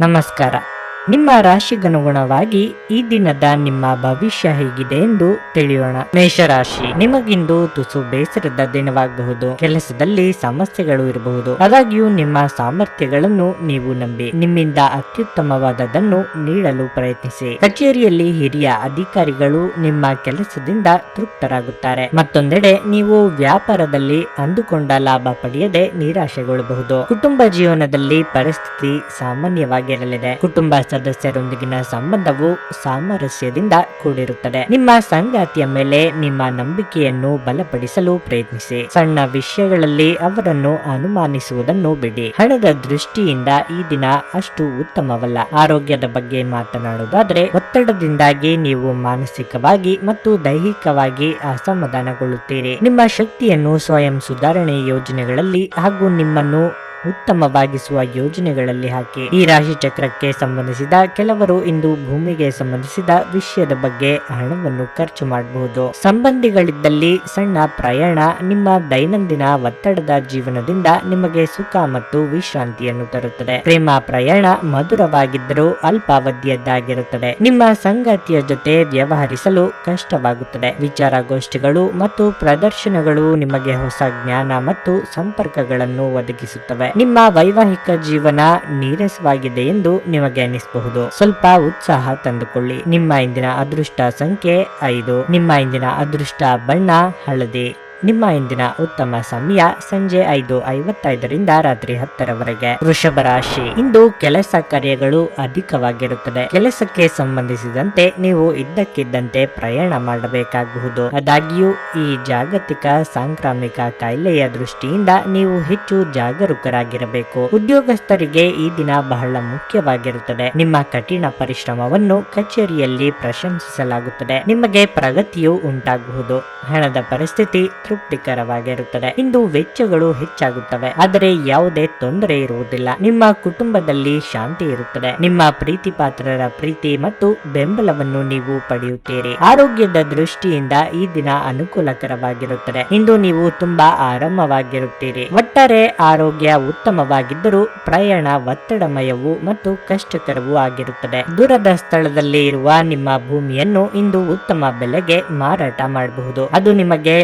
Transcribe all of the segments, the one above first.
ನಮಸ್ಕಾರ. ನಿಮ್ಮ ರಾಶಿಗನುಗುಣವಾಗಿ ಈ ದಿನದ ನಿಮ್ಮ ಭವಿಷ್ಯ ಹೇಗಿದೆ ಎಂದು ತಿಳಿಯೋಣ. ಮೇಷರಾಶಿ, ನಿಮಗಿಂದು ತುಸು ಬೇಸರದ ದಿನವಾಗಬಹುದು. ಕೆಲಸದಲ್ಲಿ ಸಮಸ್ಯೆಗಳು ಇರಬಹುದು. ಆದಾಗ್ಯೂ ನಿಮ್ಮ ಸಾಮರ್ಥ್ಯಗಳನ್ನು ನೀವು ನಂಬಿ. ನಿಮ್ಮಿಂದ ಅತ್ಯುತ್ತಮವಾದದನ್ನು ನೀಡಲು ಪ್ರಯತ್ನಿಸಿ. ಕಚೇರಿಯಲ್ಲಿ ಹಿರಿಯ ಅಧಿಕಾರಿಗಳು ನಿಮ್ಮ ಕೆಲಸದಿಂದ ತೃಪ್ತರಾಗುತ್ತಾರೆ. ಮತ್ತೊಂದೆಡೆ ನೀವು ವ್ಯಾಪಾರದಲ್ಲಿ ಅಂದುಕೊಂಡ ಲಾಭ ಪಡೆಯದೆ ನಿರಾಶೆಗೊಳ್ಳಬಹುದು. ಕುಟುಂಬ ಜೀವನದಲ್ಲಿ ಪರಿಸ್ಥಿತಿ ಸಾಮಾನ್ಯವಾಗಿರಲಿದೆ. ಕುಟುಂಬ ಸದಸ್ಯರೊಂದಿಗಿನ ಸಂಬಂಧವು ಸಾಮರಸ್ಯದಿಂದ ಕೂಡಿರುತ್ತದೆ. ನಿಮ್ಮ ಸಂಗಾತಿಯ ಮೇಲೆ ನಿಮ್ಮ ನಂಬಿಕೆಯನ್ನು ಬಲಪಡಿಸಲು ಪ್ರಯತ್ನಿಸಿ. ಸಣ್ಣ ವಿಷಯಗಳಲ್ಲಿ ಅವರನ್ನು ಅನುಮಾನಿಸುವುದನ್ನು ಬಿಡಿ. ಹಣದ ದೃಷ್ಟಿಯಿಂದ ಈ ದಿನ ಅಷ್ಟು ಉತ್ತಮವಲ್ಲ. ಆರೋಗ್ಯದ ಬಗ್ಗೆ ಮಾತನಾಡುವುದಾದ್ರೆ ಒತ್ತಡದಿಂದಾಗಿ ನೀವು ಮಾನಸಿಕವಾಗಿ ಮತ್ತು ದೈಹಿಕವಾಗಿ ಅಸಮಾಧಾನಗೊಳ್ಳುತ್ತೀರಿ. ನಿಮ್ಮ ಶಕ್ತಿಯನ್ನು ಸ್ವಯಂ ಸುಧಾರಣೆ ಯೋಜನೆಗಳಲ್ಲಿ ಹಾಗೂ ನಿಮ್ಮನ್ನು ಉತ್ತಮವಾಗಿಸುವ ಯೋಜನೆಗಳಲ್ಲಿ ಹಾಕಿ. ಈ ರಾಶಿ ಚಕ್ರಕ್ಕೆ ಸಂಬಂಧಿಸಿದ ಕೆಲವರು ಇಂದು ಭೂಮಿಗೆ ಸಂಬಂಧಿಸಿದ ವಿಷಯದ ಬಗ್ಗೆ ಹಣವನ್ನು ಖರ್ಚು ಮಾಡಬಹುದು. ಸಂಬಂಧಿಗಳಿದ್ದಲ್ಲಿ ಸಣ್ಣ ಪ್ರಯಾಣ, ನಿಮ್ಮ ದೈನಂದಿನ ಒತ್ತಡದ ಜೀವನದಿಂದ ನಿಮಗೆ ಸುಖ ಮತ್ತು ವಿಶ್ರಾಂತಿಯನ್ನು ತರುತ್ತದೆ. ಪ್ರೇಮ ಪ್ರಯಾಣ ಮಧುರವಾಗಿದ್ದರೂ ಅಲ್ಪಾವಧಿಯದ್ದಾಗಿರುತ್ತದೆ. ನಿಮ್ಮ ಸಂಗಾತಿಯ ಜೊತೆ ವ್ಯವಹರಿಸಲು ಕಷ್ಟವಾಗುತ್ತದೆ. ವಿಚಾರಗೋಷ್ಠಿಗಳು ಮತ್ತು ಪ್ರದರ್ಶನಗಳು ನಿಮಗೆ ಹೊಸ ಜ್ಞಾನ ಮತ್ತು ಸಂಪರ್ಕಗಳನ್ನು ಒದಗಿಸುತ್ತವೆ. ನಿಮ್ಮ ವೈವಾಹಿಕ ಜೀವನ ನೀರಸವಾಗಿದೆ ಎಂದು ನಿಮಗೆ ಅನಿಸಬಹುದು. ಸ್ವಲ್ಪ ಉತ್ಸಾಹ ತಂದುಕೊಳ್ಳಿ. ನಿಮ್ಮ ಇಂದಿನ ಅದೃಷ್ಟ ಸಂಖ್ಯೆ ಐದು. ನಿಮ್ಮ ಇಂದಿನ ಅದೃಷ್ಟ ಬಣ್ಣ ಹಳದಿ. ನಿಮ್ಮ ಇಂದಿನ ಉತ್ತಮ ಸಮಯ ಸಂಜೆ ಐದು ಐವತ್ತೈದರಿಂದ ರಾತ್ರಿ ಹತ್ತರವರೆಗೆ. ವೃಷಭ ರಾಶಿ. ಇಂದು ಕೆಲಸ ಕಾರ್ಯಗಳು ಅಧಿಕವಾಗಿರುತ್ತದೆ. ಕೆಲಸಕ್ಕೆ ಸಂಬಂಧಿಸಿದಂತೆ ನೀವು ಇದ್ದಕ್ಕಿದ್ದಂತೆ ಪ್ರಯಾಣ ಮಾಡಬೇಕಾಗಬಹುದು. ಆದಾಗ್ಯೂ, ಈ ಜಾಗತಿಕ ಸಾಂಕ್ರಾಮಿಕ ಕಾಯಿಲೆಯ ದೃಷ್ಟಿಯಿಂದ ನೀವು ಹೆಚ್ಚು ಜಾಗರೂಕರಾಗಿರಬೇಕು. ಉದ್ಯೋಗಸ್ಥರಿಗೆ ಈ ದಿನ ಬಹಳ ಮುಖ್ಯವಾಗಿರುತ್ತದೆ. ನಿಮ್ಮ ಕಠಿಣ ಪರಿಶ್ರಮವನ್ನು ಕಚೇರಿಯಲ್ಲಿ ಪ್ರಶಂಸಿಸಲಾಗುತ್ತದೆ. ನಿಮಗೆ ಪ್ರಗತಿಯು ಉಂಟಾಗಬಹುದು. ಹಣದ ಪರಿಸ್ಥಿತಿ ತೃಪ್ತಿಕರವಾಗಿರುತ್ತದೆ. ಇಂದು ವೆಚ್ಚಗಳು ಹೆಚ್ಚಾಗುತ್ತವೆ. ಆದರೆ ಯಾವುದೇ ತೊಂದರೆ ಇರುವುದಿಲ್ಲ. ನಿಮ್ಮ ಕುಟುಂಬದಲ್ಲಿ ಶಾಂತಿ ಇರುತ್ತದೆ. ನಿಮ್ಮ ಪ್ರೀತಿ ಪಾತ್ರರ ಪ್ರೀತಿ ಮತ್ತು ಬೆಂಬಲವನ್ನು ನೀವು ಪಡೆಯುತ್ತೀರಿ. ಆರೋಗ್ಯದ ದೃಷ್ಟಿಯಿಂದ ಈ ದಿನ ಅನುಕೂಲಕರವಾಗಿರುತ್ತದೆ. ಇಂದು ನೀವು ತುಂಬಾ ಆರಾಮವಾಗಿರುತ್ತೀರಿ. ಒಟ್ಟಾರೆ ಆರೋಗ್ಯ ಉತ್ತಮವಾಗಿದ್ದರೂ ಪ್ರಯಾಣ ಒತ್ತಡಮಯವು ಮತ್ತು ಕಷ್ಟಕರವೂ ಆಗಿರುತ್ತದೆ. ದೂರದ ಸ್ಥಳದಲ್ಲಿ ಇರುವ ನಿಮ್ಮ ಭೂಮಿಯನ್ನು ಇಂದು ಉತ್ತಮ ಬೆಲೆಗೆ ಮಾರಾಟ ಮಾಡಬಹುದು. ಅದು ನಿಮಗೆ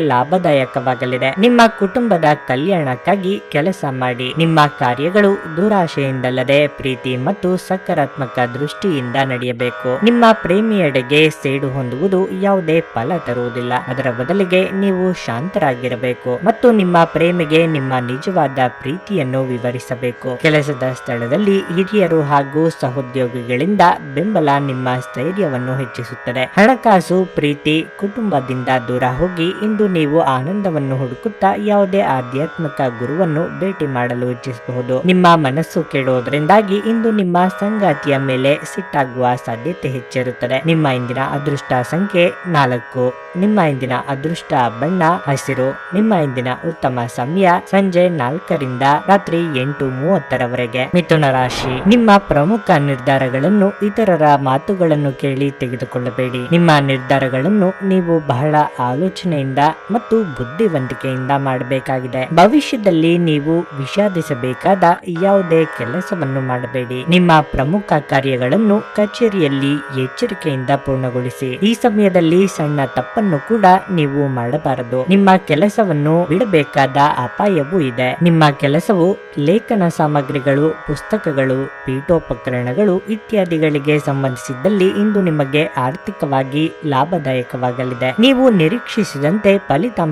ಲಾಭದಾಯಕವಾಗಲಿದೆ. ನಿಮ್ಮ ಕುಟುಂಬದ ಕಲ್ಯಾಣಕ್ಕಾಗಿ ಕೆಲಸ ಮಾಡಿ. ನಿಮ್ಮ ಕಾರ್ಯಗಳು ದುರಾಶೆಯಿಂದಲ್ಲದೆ ಪ್ರೀತಿ ಮತ್ತು ಸಕಾರಾತ್ಮಕ ದೃಷ್ಟಿಯಿಂದ ನಡೆಯಬೇಕು. ನಿಮ್ಮ ಪ್ರೇಮಿಯಡೆಗೆ ಸೇಡು ಹೊಂದುವುದು ಯಾವುದೇ ಫಲ ತರುವುದಿಲ್ಲ. ಅದರ ಬದಲಿಗೆ ನೀವು ಶಾಂತರಾಗಿರಬೇಕು ಮತ್ತು ನಿಮ್ಮ ಪ್ರೇಮಿಗೆ ನಿಮ್ಮ ನಿಜವಾದ ಪ್ರೀತಿಯನ್ನು ವಿವರಿಸಬೇಕು. ಕೆಲಸದ ಸ್ಥಳದಲ್ಲಿ ಹಿರಿಯರು ಹಾಗೂ ಸಹೋದ್ಯೋಗಿಗಳಿಂದ ಬೆಂಬಲ ನಿಮ್ಮ ಸ್ಥೈರ್ಯವನ್ನು ಹೆಚ್ಚಿಸುತ್ತದೆ. ಹಣಕಾಸು, ಪ್ರೀತಿ, ಕುಟುಂಬದಿಂದ ದೂರ ಹೋಗಿ ಇಂದು ನೀವು ಆನಂದವನ್ನು ಹುಡುಕುತ್ತಾ ಯಾವುದೇ ಆಧ್ಯಾತ್ಮಿಕ ಗುರುವನ್ನು ಭೇಟಿ ಮಾಡಲು ಇಚ್ಛಿಸಬಹುದು. ನಿಮ್ಮ ಮನಸ್ಸು ಕೇಳುವುದರಿಂದಾಗಿ ಇಂದು ನಿಮ್ಮ ಸಂಗಾತಿಯ ಮೇಲೆ ಸಿಟ್ಟಾಗುವ ಸಾಧ್ಯತೆ ಹೆಚ್ಚಿರುತ್ತದೆ. ನಿಮ್ಮ ಇಂದಿನ ಅದೃಷ್ಟ ಸಂಖ್ಯೆ ನಾಲ್ಕು. ನಿಮ್ಮ ಇಂದಿನ ಅದೃಷ್ಟ ಬಣ್ಣ ಹಸಿರು. ನಿಮ್ಮ ಇಂದಿನ ಉತ್ತಮ ಸಮಯ ಸಂಜೆ ನಾಲ್ಕರಿಂದ ರಾತ್ರಿ ಎಂಟು ಮೂವತ್ತರವರೆಗೆ. ಮಿಥುನ ರಾಶಿ. ನಿಮ್ಮ ಪ್ರಮುಖ ನಿರ್ಧಾರಗಳನ್ನು ಇತರರ ಮಾತುಗಳನ್ನು ಕೇಳಿ ತೆಗೆದುಕೊಳ್ಳಬೇಡಿ. ನಿಮ್ಮ ನಿರ್ಧಾರಗಳನ್ನು ನೀವು ಬಹಳ ಆಲೋಚನೆಯಿಂದ ಮತ್ತು ಬುದ್ಧಿವಂತಿಕೆಯಿಂದ ಮಾಡಬೇಕಾಗಿದೆ. ಭವಿಷ್ಯದಲ್ಲಿ ನೀವು ವಿಷಾದಿಸಬೇಕಾದ ಯಾವುದೇ ಕೆಲಸವನ್ನು ಮಾಡಬೇಡಿ. ನಿಮ್ಮ ಪ್ರಮುಖ ಕಾರ್ಯಗಳನ್ನು ಕಚೇರಿಯಲ್ಲಿ ಎಚ್ಚರಿಕೆಯಿಂದ ಪೂರ್ಣಗೊಳಿಸಿ. ಈ ಸಮಯದಲ್ಲಿ ಸಣ್ಣ ತಪ್ಪನ್ನು ಕೂಡ ನೀವು ಮಾಡಬಾರದು. ನಿಮ್ಮ ಕೆಲಸವನ್ನು ಬಿಡಬೇಕಾದ ಅಪಾಯವೂ ಇದೆ. ನಿಮ್ಮ ಕೆಲಸವು ಲೇಖನ ಸಾಮಗ್ರಿಗಳು, ಪುಸ್ತಕಗಳು, ಪೀಠೋಪಕರಣಗಳು ಇತ್ಯಾದಿಗಳಿಗೆ ಸಂಬಂಧಿಸಿದ್ದಲ್ಲಿ ಇಂದು ನಿಮಗೆ ಆರ್ಥಿಕವಾಗಿ ಲಾಭದಾಯಕವಾಗಲಿದೆ. ನೀವು ನಿರೀಕ್ಷಿಸಿದಂತೆ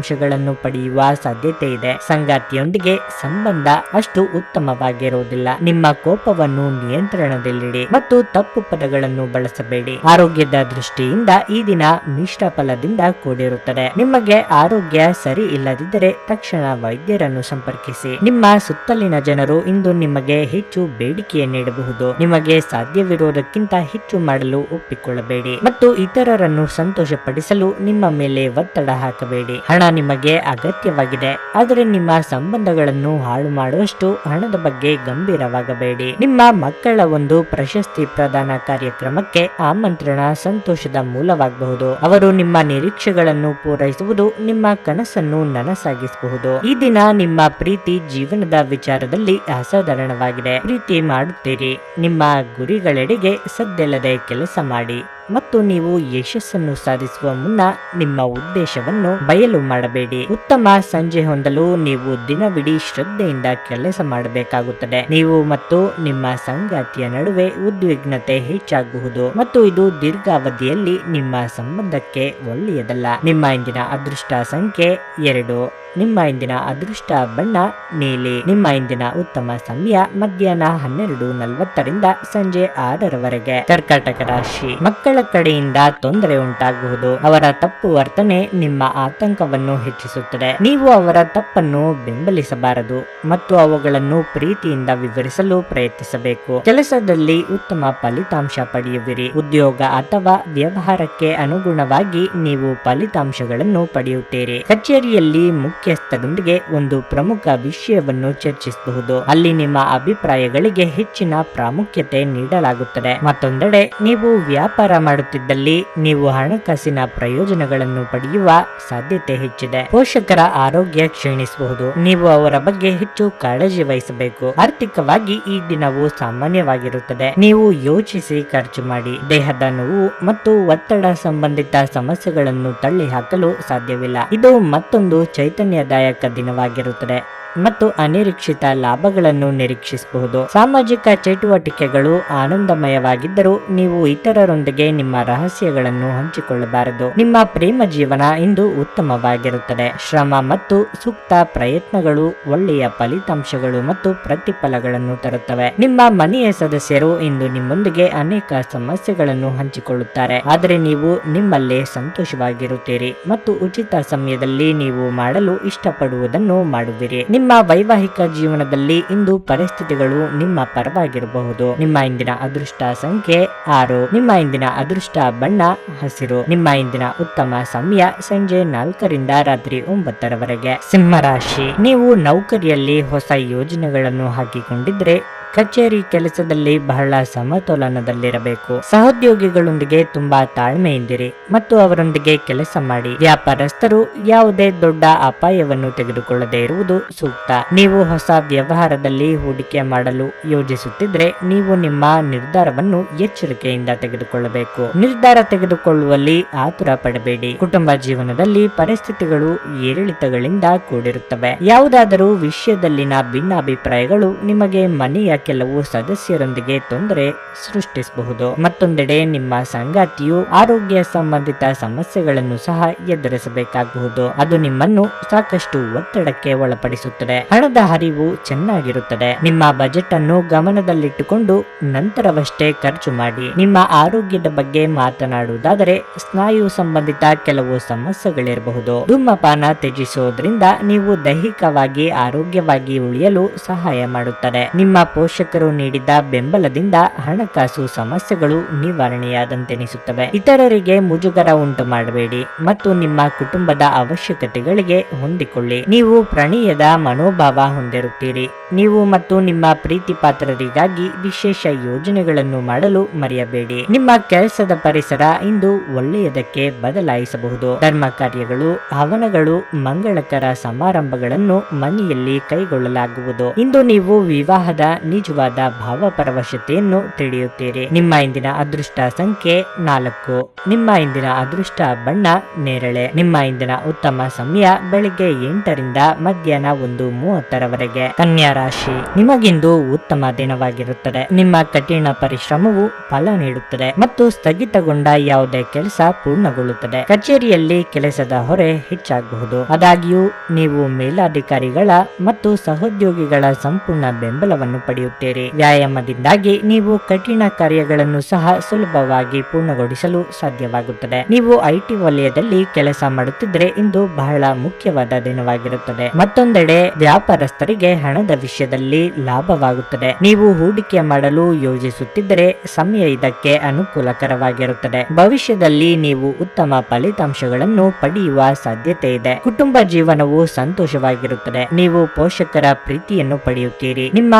ಫಲಿತಾಂಶಗಳನ್ನು ಪಡೆಯುವ ಸಾಧ್ಯತೆ ಇದೆ ಸಂಗಾತಿಯೊಂದಿಗೆ ಸಂಬಂಧ ಅಷ್ಟು ಉತ್ತಮವಾಗಿರುವುದಿಲ್ಲ. ನಿಮ್ಮ ಕೋಪವನ್ನು ನಿಯಂತ್ರಣದಲ್ಲಿಡಿ ಮತ್ತು ತಪ್ಪು ಪದಗಳನ್ನು ಬಳಸಬೇಡಿ. ಆರೋಗ್ಯದ ದೃಷ್ಟಿಯಿಂದ ಈ ದಿನ ಮಿಶ್ರ ಫಲದಿಂದ ಕೂಡಿರುತ್ತದೆ. ನಿಮಗೆ ಆರೋಗ್ಯ ಸರಿ ಇಲ್ಲದಿದ್ದರೆ ತಕ್ಷಣ ವೈದ್ಯರನ್ನು ಸಂಪರ್ಕಿಸಿ. ನಿಮ್ಮ ಸುತ್ತಲಿನ ಜನರು ಇಂದು ನಿಮಗೆ ಹೆಚ್ಚು ಬೇಡಿಕೆಯ ನೀಡಬಹುದು. ನಿಮಗೆ ಸಾಧ್ಯವಿರುವುದಕ್ಕಿಂತ ಹೆಚ್ಚು ಮಾಡಲು ಒಪ್ಪಿಕೊಳ್ಳಬೇಡಿ ಮತ್ತು ಇತರರನ್ನು ಸಂತೋಷಪಡಿಸಲು ನಿಮ್ಮ ಮೇಲೆ ಒತ್ತಡ ಹಾಕಬೇಡಿ. ಹಣ ನಿಮಗೆ ಅಗತ್ಯವಾಗಿದೆ. ಆದರೆ ನಿಮ್ಮ ಸಂಬಂಧಗಳನ್ನು ಹಾಳು ಮಾಡುವಷ್ಟು ಹಣದ ಬಗ್ಗೆ ಗಂಭೀರವಾಗಬೇಡಿ. ನಿಮ್ಮ ಮಕ್ಕಳ ಒಂದು ಪ್ರಶಸ್ತಿ ಪ್ರದಾನ ಕಾರ್ಯಕ್ರಮಕ್ಕೆ ಆಮಂತ್ರಣ ಸಂತೋಷದ ಮೂಲವಾಗಬಹುದು. ಅವರು ನಿಮ್ಮ ನಿರೀಕ್ಷೆಗಳನ್ನು ಪೂರೈಸುವುದು, ನಿಮ್ಮ ಕನಸನ್ನು ನನಸಾಗಿಸಬಹುದು. ಈ ದಿನ ನಿಮ್ಮ ಪ್ರೀತಿ ಜೀವನದ ವಿಚಾರದಲ್ಲಿ ಅಸಾಧಾರಣವಾಗಿದೆ. ಪ್ರೀತಿ ಮಾಡುತ್ತೀರಿ. ನಿಮ್ಮ ಗುರಿಗಳೆಡೆಗೆ ಸದ್ದೆಲ್ಲದೆ ಕೆಲಸ ಮಾಡಿ. ಮತ್ತು ನೀವು ಯಶಸ್ಸನ್ನು ಸಾಧಿಸುವ ಮುನ್ನ ನಿಮ್ಮ ಉದ್ದೇಶವನ್ನು ಬಯಲು ಮಾಡಬೇಡಿ. ಉತ್ತಮ ಸಂಜೆ ಹೊಂದಲು ನೀವು ದಿನವಿಡೀ ಶ್ರದ್ಧೆಯಿಂದ ಕೆಲಸ ಮಾಡಬೇಕಾಗುತ್ತದೆ. ನೀವು ಮತ್ತು ನಿಮ್ಮ ಸಂಗಾತಿಯ ನಡುವೆ ಉದ್ವಿಗ್ನತೆ ಹೆಚ್ಚಾಗಬಹುದು ಮತ್ತು ಇದು ದೀರ್ಘಾವಧಿಯಲ್ಲಿ ನಿಮ್ಮ ಸಂಬಂಧಕ್ಕೆ ಒಳ್ಳೆಯದಲ್ಲ. ನಿಮ್ಮ ಇಂದಿನ ಅದೃಷ್ಟ ಸಂಖ್ಯೆ ಎರಡು. ನಿಮ್ಮ ಇಂದಿನ ಅದೃಷ್ಟ ಬಣ್ಣ ನೀಲಿ. ನಿಮ್ಮ ಇಂದಿನ ಉತ್ತಮ ಸಮಯ ಮಧ್ಯಾಹ್ನ ಹನ್ನೆರಡು ನಲವತ್ತರಿಂದ ಸಂಜೆ ಆರರವರೆಗೆ. ಕರ್ಕಾಟಕ ರಾಶಿ. ಮಕ್ಕಳ ಕಡೆಯಿಂದ ತೊಂದರೆ ಉಂಟಾಗಬಹುದು ಅವರ ತಪ್ಪು ವರ್ತನೆ ನಿಮ್ಮ ಆತಂಕವನ್ನು ಹೆಚ್ಚಿಸುತ್ತದೆ. ನೀವು ಅವರ ತಪ್ಪನ್ನು ಬೆಂಬಲಿಸಬಾರದು ಮತ್ತು ಅವುಗಳನ್ನು ಪ್ರೀತಿಯಿಂದ ವಿವರಿಸಲು ಪ್ರಯತ್ನಿಸಬೇಕು. ಕೆಲಸದಲ್ಲಿ ಉತ್ತಮ ಫಲಿತಾಂಶ ಪಡೆಯುವಿರಿ. ಉದ್ಯೋಗ ಅಥವಾ ವ್ಯವಹಾರಕ್ಕೆ ಅನುಗುಣವಾಗಿ ನೀವು ಫಲಿತಾಂಶಗಳನ್ನು ಪಡೆಯುತ್ತೀರಿ. ಕಚೇರಿಯಲ್ಲಿ ಮುಖ್ಯಸ್ಥರೊಂದಿಗೆ ಒಂದು ಪ್ರಮುಖ ವಿಷಯವನ್ನು ಚರ್ಚಿಸಬಹುದು. ಅಲ್ಲಿ ನಿಮ್ಮ ಅಭಿಪ್ರಾಯಗಳಿಗೆ ಹೆಚ್ಚಿನ ಪ್ರಾಮುಖ್ಯತೆ ನೀಡಲಾಗುತ್ತದೆ. ಮತ್ತೊಂದೆಡೆ, ನೀವು ವ್ಯಾಪಾರ ಮಾಡುತ್ತಿದ್ದಲ್ಲಿ ನೀವು ಹಣಕಾಸಿನ ಪ್ರಯೋಜನಗಳನ್ನು ಪಡೆಯುವ ಸಾಧ್ಯತೆ ಹೆಚ್ಚಿದೆ. ಪೋಷಕರ ಆರೋಗ್ಯ ಕ್ಷೀಣಿಸಬಹುದು. ನೀವು ಅವರ ಬಗ್ಗೆ ಹೆಚ್ಚು ಕಾಳಜಿ ವಹಿಸಬೇಕು. ಆರ್ಥಿಕವಾಗಿ ಈ ದಿನವು ಸಾಮಾನ್ಯವಾಗಿರುತ್ತದೆ. ನೀವು ಯೋಚಿಸಿ, ಖರ್ಚು ಮಾಡಿ. ದೇಹದ ನೋವು ಮತ್ತು ಒತ್ತಡ ಸಂಬಂಧಿತ ಸಮಸ್ಯೆಗಳನ್ನು ತಳ್ಳಿ ಹಾಕಲು ಸಾಧ್ಯವಿಲ್ಲ. ಇದು ಮತ್ತೊಂದು ಚೈತನ್ಯದಾಯಕ ದಿನವಾಗಿರುತ್ತದೆ. ಮತ್ತು ಅನಿರೀಕ್ಷಿತ ಲಾಭಗಳನ್ನು ನಿರೀಕ್ಷಿಸಬಹುದು. ಸಾಮಾಜಿಕ ಚಟುವಟಿಕೆಗಳು ಆನಂದಮಯವಾಗಿದ್ದರೂ ನೀವು ಇತರರೊಂದಿಗೆ ನಿಮ್ಮ ರಹಸ್ಯಗಳನ್ನು ಹಂಚಿಕೊಳ್ಳಬಾರದು. ನಿಮ್ಮ ಪ್ರೇಮ ಜೀವನ ಇಂದು ಉತ್ತಮವಾಗಿರುತ್ತದೆ. ಶ್ರಮ ಮತ್ತು ಸೂಕ್ತ ಪ್ರಯತ್ನಗಳು ಒಳ್ಳೆಯ ಫಲಿತಾಂಶಗಳು ಮತ್ತು ಪ್ರತಿಫಲಗಳನ್ನು ತರುತ್ತವೆ. ನಿಮ್ಮ ಮನೆಯ ಸದಸ್ಯರು ಇಂದು ನಿಮ್ಮೊಂದಿಗೆ ಅನೇಕ ಸಮಸ್ಯೆಗಳನ್ನು ಹಂಚಿಕೊಳ್ಳುತ್ತಾರೆ. ಆದರೆ ನೀವು ನಿಮ್ಮಲ್ಲೇ ಸಂತೋಷವಾಗಿರುತ್ತೀರಿ ಮತ್ತು ಉಚಿತ ಸಮಯದಲ್ಲಿ ನೀವು ಮಾಡಲು ಇಷ್ಟಪಡುವುದನ್ನು ಮಾಡುವಿರಿ. ವೈವಾಹಿಕ ಜೀವನದಲ್ಲಿ ಇಂದು ಪರಿಸ್ಥಿತಿಗಳು ನಿಮ್ಮ ಪರವಾಗಿರಬಹುದು. ನಿಮ್ಮ ಇಂದಿನ ಅದೃಷ್ಟ ಸಂಖ್ಯೆ ಆರು. ನಿಮ್ಮ ಇಂದಿನ ಅದೃಷ್ಟ ಬಣ್ಣ ಹಸಿರು. ನಿಮ್ಮ ಇಂದಿನ ಉತ್ತಮ ಸಮಯ ಸಂಜೆ ನಾಲ್ಕರಿಂದ ರಾತ್ರಿ ಒಂಬತ್ತರವರೆಗೆ. ಸಿಂಹರಾಶಿ. ನೀವು ನೌಕರಿಯಲ್ಲಿ ಹೊಸ ಯೋಜನೆಗಳನ್ನು ಹಾಕಿಕೊಂಡಿದ್ರೆ ಕಚೇರಿ ಕೆಲಸದಲ್ಲಿ ಬಹಳ ಸಮತೋಲನದಲ್ಲಿರಬೇಕು. ಸಹೋದ್ಯೋಗಿಗಳೊಂದಿಗೆ ತುಂಬಾ ತಾಳ್ಮೆಯಿಂದಿರಿ ಮತ್ತು ಅವರೊಂದಿಗೆ ಕೆಲಸ ಮಾಡಿ. ವ್ಯಾಪಾರಸ್ಥರು ಯಾವುದೇ ದೊಡ್ಡ ಅಪಾಯವನ್ನು ತೆಗೆದುಕೊಳ್ಳದೆ ಇರುವುದು ಸೂಕ್ತ. ನೀವು ಹೊಸ ವ್ಯವಹಾರದಲ್ಲಿ ಹೂಡಿಕೆ ಮಾಡಲು ಯೋಜಿಸುತ್ತಿದ್ರೆ ನೀವು ನಿಮ್ಮ ನಿರ್ಧಾರವನ್ನು ಎಚ್ಚರಿಕೆಯಿಂದ ತೆಗೆದುಕೊಳ್ಳಬೇಕು. ನಿರ್ಧಾರ ತೆಗೆದುಕೊಳ್ಳುವಲ್ಲಿ ಆತುರ ಪಡಬೇಡಿ. ಕುಟುಂಬ ಜೀವನದಲ್ಲಿ ಪರಿಸ್ಥಿತಿಗಳು ಏರಿಳಿತಗಳಿಂದ ಕೂಡಿರುತ್ತವೆ. ಯಾವುದಾದರೂ ವಿಷಯದಲ್ಲಿನ ಭಿನ್ನಾಭಿಪ್ರಾಯಗಳು ನಿಮಗೆ ಮನೆಯ ಕೆಲವು ಸದಸ್ಯರೊಂದಿಗೆ ತೊಂದರೆ ಸೃಷ್ಟಿಸಬಹುದು. ಮತ್ತೊಂದೆಡೆ ನಿಮ್ಮ ಸಂಗಾತಿಯು ಆರೋಗ್ಯ ಸಂಬಂಧಿತ ಸಮಸ್ಯೆಗಳನ್ನು ಸಹ ಎದುರಿಸಬೇಕಾಗಬಹುದು. ಅದು ನಿಮ್ಮನ್ನು ಸಾಕಷ್ಟು ಒತ್ತಡಕ್ಕೆ ಒಳಪಡಿಸುತ್ತದೆ. ಹಣದ ಹರಿವು ಚೆನ್ನಾಗಿರುತ್ತದೆ. ನಿಮ್ಮ ಬಜೆಟ್ ಅನ್ನು ಗಮನದಲ್ಲಿಟ್ಟುಕೊಂಡು ನಂತರವಷ್ಟೇ ಖರ್ಚು ಮಾಡಿ. ನಿಮ್ಮ ಆರೋಗ್ಯದ ಬಗ್ಗೆ ಮಾತನಾಡುವುದಾದರೆ ಸ್ನಾಯು ಸಂಬಂಧಿತ ಕೆಲವು ಸಮಸ್ಯೆಗಳಿರಬಹುದು. ಧೂಮಪಾನ ತ್ಯಜಿಸುವುದರಿಂದ ನೀವು ದೈಹಿಕವಾಗಿ ಆರೋಗ್ಯವಾಗಿ ಉಳಿಯಲು ಸಹಾಯ ಮಾಡುತ್ತದೆ. ನಿಮ್ಮ ಪೋಷಕರು ನೀಡಿದ ಬೆಂಬಲದಿಂದ ಹಣಕಾಸು ಸಮಸ್ಯೆಗಳು ನಿವಾರಣೆಯಾದಂತೆನಿಸುತ್ತವೆ. ಇತರರಿಗೆ ಮುಜುಗರ ಉಂಟು ಮಾಡಬೇಡಿ ಮತ್ತು ನಿಮ್ಮ ಕುಟುಂಬದ ಅವಶ್ಯಕತೆಗಳಿಗೆ ಹೊಂದಿಕೊಳ್ಳಿ. ನೀವು ಪ್ರಣಯದ ಮನೋಭಾವ ಹೊಂದಿರುತ್ತೀರಿ. ನೀವು ಮತ್ತು ನಿಮ್ಮ ಪ್ರೀತಿ ಪಾತ್ರರಿಗಾಗಿ ವಿಶೇಷ ಯೋಜನೆಗಳನ್ನು ಮಾಡಲು ಮರೆಯಬೇಡಿ. ನಿಮ್ಮ ಕೆಲಸದ ಪರಿಸರ ಇಂದು ಒಳ್ಳೆಯದಕ್ಕೆ ಬದಲಾಯಿಸಬಹುದು. ಧರ್ಮ ಕಾರ್ಯಗಳು, ಹವನಗಳು, ಮಂಗಳಕರ ಸಮಾರಂಭಗಳನ್ನು ಮನೆಯಲ್ಲಿ ಕೈಗೊಳ್ಳಲಾಗುವುದು. ಇಂದು ನೀವು ವಿವಾಹದ ನಿಜವಾದ ಭಾವಪರವಶತೆಯನ್ನು ತಿಳಿಯುತ್ತೀರಿ. ನಿಮ್ಮ ಇಂದಿನ ಅದೃಷ್ಟ ಸಂಖ್ಯೆ ನಾಲ್ಕು. ನಿಮ್ಮ ಇಂದಿನ ಅದೃಷ್ಟ ಬಣ್ಣ ನೇರಳೆ. ನಿಮ್ಮ ಇಂದಿನ ಉತ್ತಮ ಸಮಯ ಬೆಳಿಗ್ಗೆ ಎಂಟರಿಂದ ಮಧ್ಯಾಹ್ನ ಒಂದು ಮೂವತ್ತರವರೆಗೆ. ಕನ್ಯಾ ರಾಶಿ, ನಿಮಗಿಂದು ಉತ್ತಮ ದಿನವಾಗಿರುತ್ತದೆ. ನಿಮ್ಮ ಕಠಿಣ ಪರಿಶ್ರಮವು ಫಲ ನೀಡುತ್ತದೆ ಮತ್ತು ಸ್ಥಗಿತಗೊಂಡ ಯಾವುದೇ ಕೆಲಸ ಪೂರ್ಣಗೊಳ್ಳುತ್ತದೆ. ಕಚೇರಿಯಲ್ಲಿ ಕೆಲಸದ ಹೊರೆ ಹೆಚ್ಚಾಗಬಹುದು. ಆದಾಗ್ಯೂ, ನೀವು ಮೇಲಾಧಿಕಾರಿಗಳ ಮತ್ತು ಸಹೋದ್ಯೋಗಿಗಳ ಸಂಪೂರ್ಣ ಬೆಂಬಲವನ್ನು ಪಡೆಯುತ್ತೀರಿ. ಪಡೆಯುತ್ತೀರಿ ವ್ಯಾಯಾಮದಿಂದಾಗಿ ನೀವು ಕಠಿಣ ಕಾರ್ಯಗಳನ್ನು ಸಹ ಸುಲಭವಾಗಿ ಪೂರ್ಣಗೊಳಿಸಲು ಸಾಧ್ಯವಾಗುತ್ತದೆ. ನೀವು ಐಟಿ ವಲಯದಲ್ಲಿ ಕೆಲಸ ಮಾಡುತ್ತಿದ್ರೆ ಇಂದು ಬಹಳ ಮುಖ್ಯವಾದ ದಿನವಾಗಿರುತ್ತದೆ. ಮತ್ತೊಂದೆಡೆ ವ್ಯಾಪಾರಸ್ಥರಿಗೆ ಹಣದ ವಿಷಯದಲ್ಲಿ ಲಾಭವಾಗುತ್ತದೆ. ನೀವು ಹೂಡಿಕೆ ಮಾಡಲು ಯೋಜಿಸುತ್ತಿದ್ದರೆ ಸಮಯ ಇದಕ್ಕೆ ಅನುಕೂಲಕರವಾಗಿರುತ್ತದೆ. ಭವಿಷ್ಯದಲ್ಲಿ ನೀವು ಉತ್ತಮ ಫಲಿತಾಂಶಗಳನ್ನು ಪಡೆಯುವ ಸಾಧ್ಯತೆ ಇದೆ. ಕುಟುಂಬ ಜೀವನವು ಸಂತೋಷವಾಗಿರುತ್ತದೆ. ನೀವು ಪೋಷಕರ ಪ್ರೀತಿಯನ್ನು ಪಡೆಯುತ್ತೀರಿ. ನಿಮ್ಮ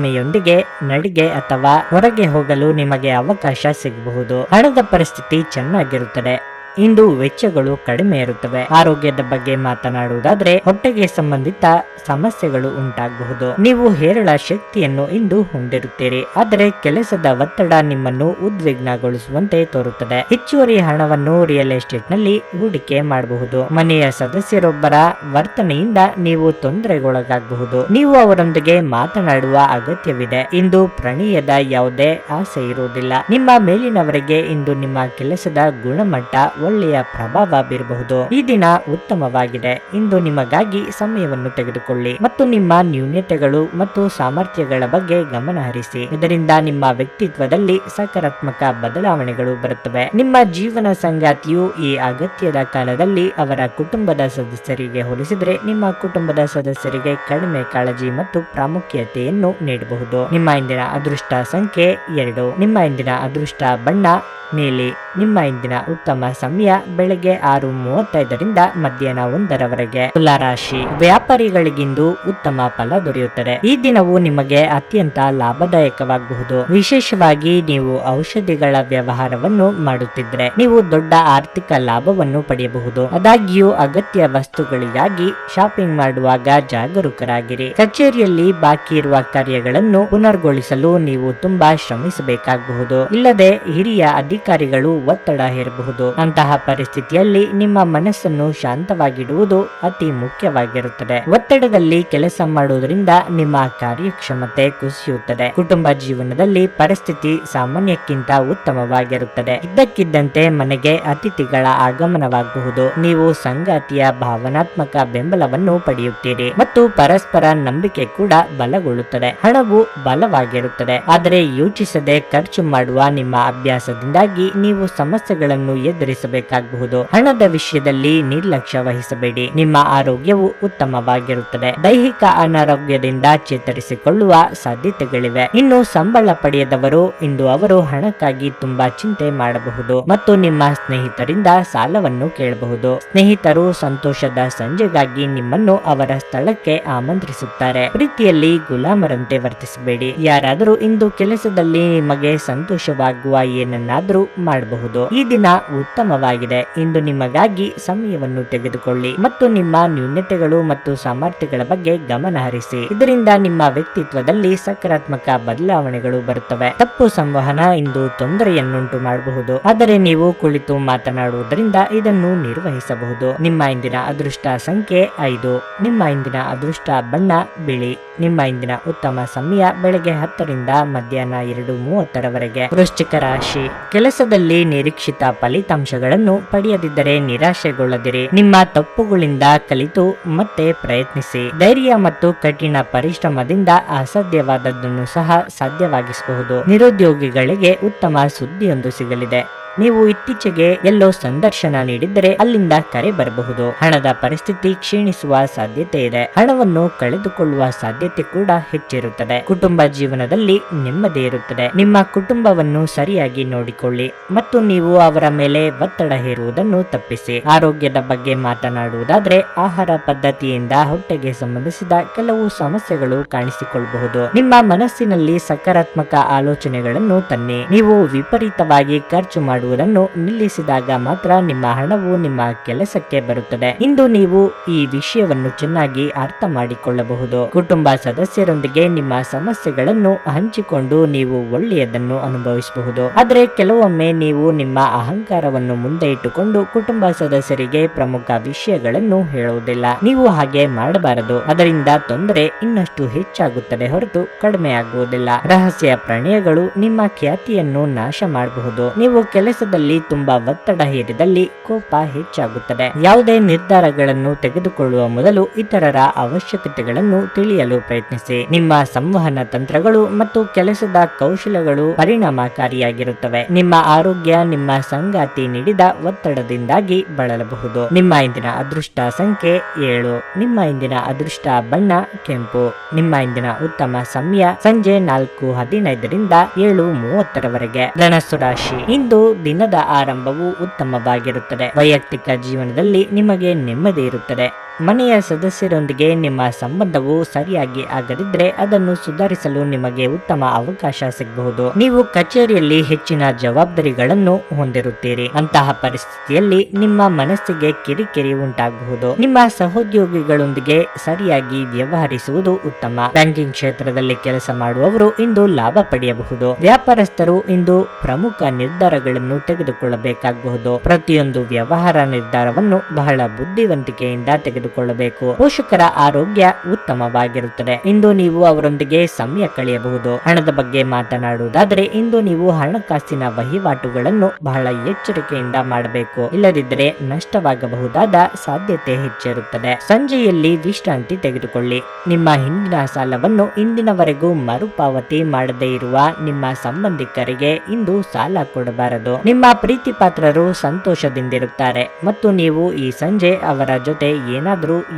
ಪ್ರಿಯತಮೆಯೊಂದಿಗೆ ನಡಿಗೆ ಅಥವಾ ಹೊರಗೆ ಹೋಗಲು ನಿಮಗೆ ಅವಕಾಶ ಸಿಗಬಹುದು. ಹಣದ ಪರಿಸ್ಥಿತಿ ಚೆನ್ನಾಗಿರುತ್ತದೆ. ಇಂದು ವೆಚ್ಚಗಳು ಕಡಿಮೆ ಇರುತ್ತವೆ. ಆರೋಗ್ಯದ ಬಗ್ಗೆ ಮಾತನಾಡುವುದಾದ್ರೆ ಹೊಟ್ಟೆಗೆ ಸಂಬಂಧಿತ ಸಮಸ್ಯೆಗಳು ಉಂಟಾಗಬಹುದು. ನೀವು ಹೇರಳ ಶಕ್ತಿಯನ್ನು ಇಂದು ಹೊಂದಿರುತ್ತೀರಿ. ಆದರೆ ಕೆಲಸದ ಒತ್ತಡ ನಿಮ್ಮನ್ನು ಉದ್ವಿಗ್ನಗೊಳಿಸುವಂತೆ ತೋರುತ್ತದೆ. ಹೆಚ್ಚುವರಿ ಹಣವನ್ನು ರಿಯಲ್ ಎಸ್ಟೇಟ್ನಲ್ಲಿ ಹೂಡಿಕೆ ಮಾಡಬಹುದು. ಮನೆಯ ಸದಸ್ಯರೊಬ್ಬರ ವರ್ತನೆಯಿಂದ ನೀವು ತೊಂದರೆಗೊಳಗಾಗಬಹುದು. ನೀವು ಅವರೊಂದಿಗೆ ಮಾತನಾಡುವ ಅಗತ್ಯವಿದೆ. ಇಂದು ಪ್ರಣಯದ ಯಾವುದೇ ಆಸೆ ಇರುವುದಿಲ್ಲ. ನಿಮ್ಮ ಮೇಲಿನವರಿಗೆ ಇಂದು ನಿಮ್ಮ ಕೆಲಸದ ಗುಣಮಟ್ಟ ಒಳ್ಳೆಯ ಪ್ರಭಾವ ಬೀರಬಹುದು ಈ ದಿನ ಉತ್ತಮವಾಗಿದೆ. ಇಂದು ನಿಮಗಾಗಿ ಸಮಯವನ್ನು ತೆಗೆದುಕೊಳ್ಳಿ ಮತ್ತು ನಿಮ್ಮ ನ್ಯೂನತೆಗಳು ಮತ್ತು ಸಾಮರ್ಥ್ಯಗಳ ಬಗ್ಗೆ ಗಮನ ಹರಿಸಿ. ಇದರಿಂದ ನಿಮ್ಮ ವ್ಯಕ್ತಿತ್ವದಲ್ಲಿ ಸಕಾರಾತ್ಮಕ ಬದಲಾವಣೆಗಳು ಬರುತ್ತವೆ. ನಿಮ್ಮ ಜೀವನ ಸಂಗಾತಿಯು ಈ ಅಗತ್ಯದ ಕಾಲದಲ್ಲಿ ಅವರ ಕುಟುಂಬದ ಸದಸ್ಯರಿಗೆ ಹೋಲಿಸಿದರೆ ನಿಮ್ಮ ಕುಟುಂಬದ ಸದಸ್ಯರಿಗೆ ಕಡಿಮೆ ಕಾಳಜಿ ಮತ್ತು ಪ್ರಾಮುಖ್ಯತೆಯನ್ನು ನೀಡಬಹುದು. ನಿಮ್ಮ ಇಂದಿನ ಅದೃಷ್ಟ ಸಂಖ್ಯೆ ಎರಡು. ನಿಮ್ಮ ಇಂದಿನ ಅದೃಷ್ಟ ಬಣ್ಣ ನೀಲಿ ನಿಮ್ಮ ಇಂದಿನ ಉತ್ತಮ ಸಮಯ ಬೆಳಗ್ಗೆ ಆರು ಮೂವತ್ತೈದರಿಂದ ಮಧ್ಯಾಹ್ನ ಒಂದರವರೆಗೆ. ತುಲಾರಾಶಿ ವ್ಯಾಪಾರಿಗಳಿಗಿಂದು ಉತ್ತಮ ಫಲ ದೊರೆಯುತ್ತದೆ. ಈ ದಿನವು ನಿಮಗೆ ಅತ್ಯಂತ ಲಾಭದಾಯಕವಾಗಬಹುದು. ವಿಶೇಷವಾಗಿ ನೀವು ಔಷಧಿಗಳ ವ್ಯವಹಾರವನ್ನು ಮಾಡುತ್ತಿದ್ರೆ ನೀವು ದೊಡ್ಡ ಆರ್ಥಿಕ ಲಾಭವನ್ನು ಪಡೆಯಬಹುದು. ಆದಾಗ್ಯೂ ಅಗತ್ಯ ವಸ್ತುಗಳಿಗಾಗಿ ಶಾಪಿಂಗ್ ಮಾಡುವಾಗ ಜಾಗರೂಕರಾಗಿರಿ. ಕಚೇರಿಯಲ್ಲಿ ಬಾಕಿ ಇರುವ ಕಾರ್ಯಗಳನ್ನು ಪುನರ್ಗೊಳಿಸಲು ನೀವು ತುಂಬಾ ಶ್ರಮಿಸಬೇಕಾಗಬಹುದು. ಇಲ್ಲದೆ ಹಿರಿಯ ಅಧಿಕಾರಿಗಳು ಒತ್ತಡ ಹೇರಬಹುದು. ಅಂತಹ ಪರಿಸ್ಥಿತಿಯಲ್ಲಿ ನಿಮ್ಮ ಮನಸ್ಸನ್ನು ಶಾಂತವಾಗಿಡುವುದು ಅತಿ ಮುಖ್ಯವಾಗಿರುತ್ತದೆ. ಒತ್ತಡದಲ್ಲಿ ಕೆಲಸ ಮಾಡುವುದರಿಂದ ನಿಮ್ಮ ಕಾರ್ಯಕ್ಷಮತೆ ಕುಸಿಯುತ್ತದೆ. ಕುಟುಂಬ ಜೀವನದಲ್ಲಿ ಪರಿಸ್ಥಿತಿ ಸಾಮಾನ್ಯಕ್ಕಿಂತ ಉತ್ತಮವಾಗಿರುತ್ತದೆ. ಇದ್ದಕ್ಕಿದ್ದಂತೆ ಮನೆಗೆ ಅತಿಥಿಗಳ ಆಗಮನವಾಗಬಹುದು. ನೀವು ಸಂಗಾತಿಯ ಭಾವನಾತ್ಮಕ ಬೆಂಬಲವನ್ನು ಪಡೆಯುತ್ತೀರಿ ಮತ್ತು ಪರಸ್ಪರ ನಂಬಿಕೆ ಕೂಡ ಬಲಗೊಳ್ಳುತ್ತದೆ. ಹಣವು ಬಲವಾಗಿರುತ್ತದೆ. ಆದರೆ ಯೋಚಿಸದೆ ಖರ್ಚು ಮಾಡುವ ನಿಮ್ಮ ಅಭ್ಯಾಸದಿಂದಾಗಿ ನೀವು ಸಮಸ್ಯೆಗಳನ್ನು ಎದುರಿಸಬೇಕಾಗಬಹುದು. ಹಣದ ವಿಷಯದಲ್ಲಿ ನಿರ್ಲಕ್ಷ್ಯ ವಹಿಸಬೇಡಿ. ನಿಮ್ಮ ಆರೋಗ್ಯವು ಉತ್ತಮವಾಗಿರುತ್ತದೆ. ದೈಹಿಕ ಅನಾರೋಗ್ಯದಿಂದ ಚೇತರಿಸಿಕೊಳ್ಳುವ ಸಾಧ್ಯತೆಗಳಿವೆ. ಇನ್ನು ಸಂಬಳ ಪಡೆಯದವರು, ಇಂದು ಅವರು ಹಣಕ್ಕಾಗಿ ತುಂಬಾ ಚಿಂತೆ ಮಾಡಬಹುದು ಮತ್ತು ನಿಮ್ಮ ಸ್ನೇಹಿತರಿಂದ ಸಾಲವನ್ನು ಕೇಳಬಹುದು. ಸ್ನೇಹಿತರು ಸಂತೋಷದ ಸಂಜೆಗಾಗಿ ನಿಮ್ಮನ್ನು ಅವರ ಸ್ಥಳಕ್ಕೆ ಆಮಂತ್ರಿಸುತ್ತಾರೆ. ಪ್ರೀತಿಯಲ್ಲಿ ಗುಲಾಮರಂತೆ ವರ್ತಿಸಬೇಡಿ. ಯಾರಾದರೂ ಇಂದು ಕೆಲಸದಲ್ಲಿ ನಿಮಗೆ ಸಂತೋಷವಾಗುವ ಏನನ್ನಾದರೂ ಮಾಡಬಹುದು. ಈ ದಿನ ಉತ್ತಮವಾಗಿದೆ. ಇಂದು ನಿಮಗಾಗಿ ಸಮಯವನ್ನು ತೆಗೆದುಕೊಳ್ಳಿ ಮತ್ತು ನಿಮ್ಮ ನ್ಯೂನತೆಗಳು ಮತ್ತು ಸಾಮರ್ಥ್ಯಗಳ ಬಗ್ಗೆ ಗಮನ ಹರಿಸಿ. ಇದರಿಂದ ನಿಮ್ಮ ವ್ಯಕ್ತಿತ್ವದಲ್ಲಿ ಸಕಾರಾತ್ಮಕ ಬದಲಾವಣೆಗಳು ಬರುತ್ತವೆ. ತಪ್ಪು ಸಂವಹನ ಇಂದು ತೊಂದರೆಯನ್ನುಂಟು ಮಾಡಬಹುದು. ಆದರೆ ನೀವು ಕುಳಿತು ಮಾತನಾಡುವುದರಿಂದ ಇದನ್ನು ನಿರ್ವಹಿಸಬಹುದು. ನಿಮ್ಮ ಇಂದಿನ ಅದೃಷ್ಟ ಸಂಖ್ಯೆ ಐದು. ನಿಮ್ಮ ಇಂದಿನ ಅದೃಷ್ಟ ಬಣ್ಣ, ಬಿಳಿ. ನಿಮ್ಮ ಇಂದಿನ ಉತ್ತಮ ಸಮಯ ಬೆಳಗ್ಗೆ ಹತ್ತರಿಂದ ಮಧ್ಯಾಹ್ನ ಎರಡು ಮೂವತ್ತರವರೆಗೆ. ವೃಶ್ಚಿಕ ರಾಶಿ. ಕೆಲಸದಲ್ಲಿ ನಿರೀಕ್ಷಿತ ಫಲಿತಾಂಶಗಳನ್ನು ಪಡೆಯದಿದ್ದರೆ ನಿರಾಶೆಗೊಳ್ಳದಿರಿ. ನಿಮ್ಮ ತಪ್ಪುಗಳಿಂದ ಕಲಿತು ಮತ್ತೆ ಪ್ರಯತ್ನಿಸಿ. ಧೈರ್ಯ ಮತ್ತು ಕಠಿಣ ಪರಿಶ್ರಮದಿಂದ ಅಸಾಧ್ಯವಾದದ್ದನ್ನು ಸಹ ಸಾಧ್ಯವಾಗಿಸಬಹುದು. ನಿರುದ್ಯೋಗಿಗಳಿಗೆ ಉತ್ತಮ ಸುದ್ದಿಯೊಂದು ಸಿಗಲಿದೆ. ನೀವು ಇತ್ತೀಚೆಗೆ ಎಲ್ಲೋ ಸಂದರ್ಶನ ನೀಡಿದ್ದರೆ ಅಲ್ಲಿಂದ ಕರೆ ಬರಬಹುದು. ಹಣದ ಪರಿಸ್ಥಿತಿ ಕ್ಷೀಣಿಸುವ ಸಾಧ್ಯತೆ ಇದೆ. ಹಣವನ್ನು ಕಳೆದುಕೊಳ್ಳುವ ಸಾಧ್ಯತೆ ಕೂಡ ಹೆಚ್ಚಿರುತ್ತದೆ. ಕುಟುಂಬ ಜೀವನದಲ್ಲಿ ನೆಮ್ಮದಿ ಇರುತ್ತದೆ. ನಿಮ್ಮ ಕುಟುಂಬವನ್ನು ಸರಿಯಾಗಿ ನೋಡಿಕೊಳ್ಳಿ ಮತ್ತು ನೀವು ಅವರ ಮೇಲೆ ಒತ್ತಡ ಹೇರುವುದನ್ನು ತಪ್ಪಿಸಿ. ಆರೋಗ್ಯದ ಬಗ್ಗೆ ಮಾತನಾಡುವುದಾದ್ರೆ ಆಹಾರ ಪದ್ಧತಿಯಿಂದ ಹೊಟ್ಟೆಗೆ ಸಂಬಂಧಿಸಿದ ಕೆಲವು ಸಮಸ್ಯೆಗಳು ಕಾಣಿಸಿಕೊಳ್ಳಬಹುದು. ನಿಮ್ಮ ಮನಸ್ಸಿನಲ್ಲಿ ಸಕಾರಾತ್ಮಕ ಆಲೋಚನೆಗಳನ್ನು ತನ್ನಿ. ನೀವು ವಿಪರೀತವಾಗಿ ಖರ್ಚು ಮಾಡುವುದನ್ನು ನಿಲ್ಲಿಸಿದಾಗ ಮಾತ್ರ ನಿಮ್ಮ ಹಣವು ನಿಮ್ಮ ಕೆಲಸಕ್ಕೆ ಬರುತ್ತದೆ. ಇಂದು ನೀವು ಈ ವಿಷಯವನ್ನು ಚೆನ್ನಾಗಿ ಅರ್ಥ ಮಾಡಿಕೊಳ್ಳಬಹುದು. ಕುಟುಂಬ ಸದಸ್ಯರೊಂದಿಗೆ ನಿಮ್ಮ ಸಮಸ್ಯೆಗಳನ್ನು ಹಂಚಿಕೊಂಡು ನೀವು ಒಳ್ಳೆಯದನ್ನು ಅನುಭವಿಸಬಹುದು. ಆದರೆ ಕೆಲವೊಮ್ಮೆ ನೀವು ನಿಮ್ಮ ಅಹಂಕಾರವನ್ನು ಮುಂದೆ ಇಟ್ಟುಕೊಂಡು ಕುಟುಂಬ ಸದಸ್ಯರಿಗೆ ಪ್ರಮುಖ ವಿಷಯಗಳನ್ನು ಹೇಳುವುದಿಲ್ಲ. ನೀವು ಹಾಗೆ ಮಾಡಬಾರದು. ಅದರಿಂದ ತೊಂದರೆ ಇನ್ನಷ್ಟು ಹೆಚ್ಚಾಗುತ್ತದೆ ಹೊರತು ಕಡಿಮೆಯಾಗುವುದಿಲ್ಲ. ರಹಸ್ಯ ಪ್ರಣಯಗಳು ನಿಮ್ಮ ಖ್ಯಾತಿಯನ್ನು ನಾಶ ಮಾಡಬಹುದು. ನೀವು ಕೆಲಸ ಕೆಲಸದಲ್ಲಿ ತುಂಬಾ ಒತ್ತಡ ಹೇರಿದಲ್ಲಿ ಕೋಪ ಹೆಚ್ಚಾಗುತ್ತದೆ. ಯಾವುದೇ ನಿರ್ಧಾರಗಳನ್ನು ತೆಗೆದುಕೊಳ್ಳುವ ಮೊದಲು ಇತರರ ಅವಶ್ಯಕತೆಗಳನ್ನು ತಿಳಿಯಲು ಪ್ರಯತ್ನಿಸಿ. ನಿಮ್ಮ ಸಂವಹನ ತಂತ್ರಗಳು ಮತ್ತು ಕೆಲಸದ ಕೌಶಲಗಳು ಪರಿಣಾಮಕಾರಿಯಾಗಿರುತ್ತವೆ. ನಿಮ್ಮ ಆರೋಗ್ಯ, ನಿಮ್ಮ ಸಂಗಾತಿ ನೀಡಿದ ಒತ್ತಡದಿಂದಾಗಿ ಬಳಲಬಹುದು. ನಿಮ್ಮ ಇಂದಿನ ಅದೃಷ್ಟ ಸಂಖ್ಯೆ ಏಳು. ನಿಮ್ಮ ಇಂದಿನ ಅದೃಷ್ಟ ಬಣ್ಣ ಕೆಂಪು. ನಿಮ್ಮ ಇಂದಿನ ಉತ್ತಮ ಸಮಯ ಸಂಜೆ ನಾಲ್ಕು ಹದಿನೈದರಿಂದ ಏಳು ಮೂವತ್ತರವರೆಗೆ. ಧನಸ್ಸು ರಾಶಿ. ಇಂದು ದಿನದ ಆರಂಭವು ಉತ್ತಮವಾಗಿರುತ್ತದೆ. ವೈಯಕ್ತಿಕ ಜೀವನದಲ್ಲಿ ನಿಮಗೆ ನೆಮ್ಮದಿ ಇರುತ್ತದೆ. ಮನೆಯ ಸದಸ್ಯರೊಂದಿಗೆ ನಿಮ್ಮ ಸಂಬಂಧವು ಸರಿಯಾಗಿ ಆಗದಿದ್ರೆ ಅದನ್ನು ಸುಧಾರಿಸಲು ನಿಮಗೆ ಉತ್ತಮ ಅವಕಾಶ ಸಿಗಬಹುದು. ನೀವು ಕಚೇರಿಯಲ್ಲಿ ಹೆಚ್ಚಿನ ಜವಾಬ್ದಾರಿಗಳನ್ನು ಹೊಂದಿರುತ್ತೀರಿ. ಅಂತಹ ಪರಿಸ್ಥಿತಿಯಲ್ಲಿ ನಿಮ್ಮ ಮನಸ್ಸಿಗೆ ಕಿರಿಕಿರಿ ಉಂಟಾಗಬಹುದು. ನಿಮ್ಮ ಸಹೋದ್ಯೋಗಿಗಳೊಂದಿಗೆ ಸರಿಯಾಗಿ ವ್ಯವಹರಿಸುವುದು ಉತ್ತಮ. ಬ್ಯಾಂಕಿಂಗ್ ಕ್ಷೇತ್ರದಲ್ಲಿ ಕೆಲಸ ಮಾಡುವವರು ಇಂದು ಲಾಭ ಪಡೆಯಬಹುದು. ವ್ಯಾಪಾರಸ್ಥರು ಇಂದು ಪ್ರಮುಖ ನಿರ್ಧಾರಗಳನ್ನು ತೆಗೆದುಕೊಳ್ಳಬೇಕಾಗಬಹುದು. ಪ್ರತಿಯೊಂದು ವ್ಯವಹಾರ ನಿರ್ಧಾರವನ್ನು ಬಹಳ ಬುದ್ಧಿವಂತಿಕೆಯಿಂದ ತೆಗೆದುಕೊಳ್ಳಬೇಕು ಪೋಷಕರ ಆರೋಗ್ಯ ಉತ್ತಮವಾಗಿರುತ್ತದೆ. ಇಂದು ನೀವು ಅವರೊಂದಿಗೆ ಸಮಯ ಕಳೆಯಬಹುದು. ಹಣದ ಬಗ್ಗೆ ಮಾತನಾಡುವುದಾದರೆ, ಇಂದು ನೀವು ಹಣಕಾಸಿನ ವಹಿವಾಟುಗಳನ್ನು ಬಹಳ ಎಚ್ಚರಿಕೆಯಿಂದ ಮಾಡಬೇಕು. ಇಲ್ಲದಿದ್ದರೆ ನಷ್ಟವಾಗಬಹುದಾದ ಸಾಧ್ಯತೆ ಹೆಚ್ಚಿರುತ್ತದೆ. ಸಂಜೆಯಲ್ಲಿ ವಿಶ್ರಾಂತಿ ತೆಗೆದುಕೊಳ್ಳಿ. ನಿಮ್ಮ ಹಿಂದಿನ ಸಾಲವನ್ನು ಇಂದಿನವರೆಗೂ ಮರುಪಾವತಿ ಮಾಡದೇ ಇರುವ ನಿಮ್ಮ ಸಂಬಂಧಿಕರಿಗೆ ಇಂದು ಸಾಲ ಕೊಡಬಾರದು. ನಿಮ್ಮ ಪ್ರೀತಿ ಪಾತ್ರರು ಸಂತೋಷದಿಂದಿರುತ್ತಾರೆ. ಮತ್ತು ನೀವು ಈ ಸಂಜೆ ಅವರ ಜೊತೆ ಏನಾದರೂ